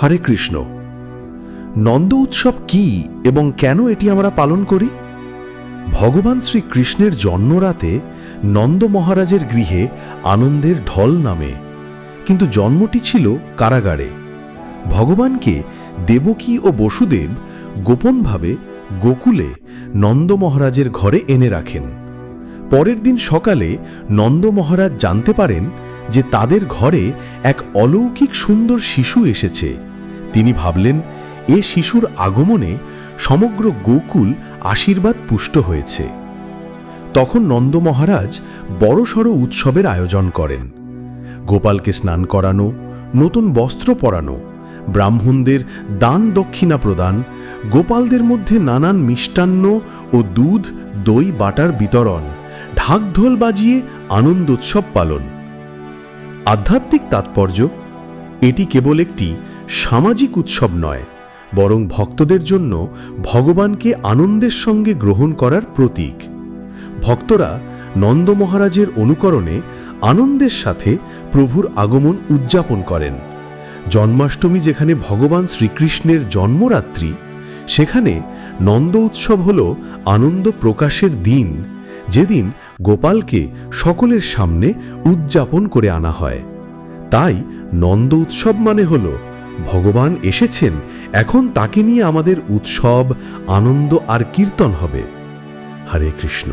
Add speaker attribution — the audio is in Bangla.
Speaker 1: হরে কৃষ্ণ, নন্দ উৎসব কি এবং কেন এটি আমরা পালন করি? ভগবান শ্রীকৃষ্ণের জন্মরাতে নন্দ মহারাজের গৃহে আনন্দের ঢল নামে, কিন্তু জন্মটি ছিল কারাগারে। ভগবানকে দেবকী ও বসুদেব গোপনভাবে গোকুলে নন্দ মহারাজের ঘরে এনে রাখেন। পরের দিন সকালে নন্দ মহারাজ জানতে পারেন যে তাদের ঘরে এক অলৌকিক সুন্দর শিশু এসেছে। তিনি ভাবলেন, এ শিশুর আগমনে সমগ্র গোকুল আশীর্বাদ পুষ্ট হয়েছে। তখন নন্দ মহারাজ বড়সড় উৎসবের আয়োজন করেন। গোপালকে স্নান করানো, নতুন বস্ত্র পরানো, ব্রাহ্মণদের দান দক্ষিণা প্রদান, গোপালদের মধ্যে নানান মিষ্টান্ন ও দুধ, দই, বাটার বিতরণ, ঢাকঢোল বাজিয়ে আনন্দোৎসব পালন। আধ্যাত্মিক তাৎপর্য, এটি কেবল একটি সামাজিক উৎসব নয়, বরং ভক্তদের জন্য ভগবানকে আনন্দের সঙ্গে গ্রহণ করার প্রতীক। ভক্তরা নন্দ মহারাজের অনুকরণে আনন্দের সাথে প্রভুর আগমন উদযাপন করেন। জন্মাষ্টমী যেখানে ভগবান শ্রীকৃষ্ণের জন্মরাত্রি, সেখানে নন্দ উৎসব হল আনন্দ প্রকাশের দিন, যেদিন গোপালকে সকলের সামনে উদযাপন করে আনা হয়। তাই নন্দ উৎসব মানে হল ভগবান এসেছেন এখন তাকে নিয়ে আমাদের উৎসব আনন্দ আর কীর্তন হবে। হরে কৃষ্ণ।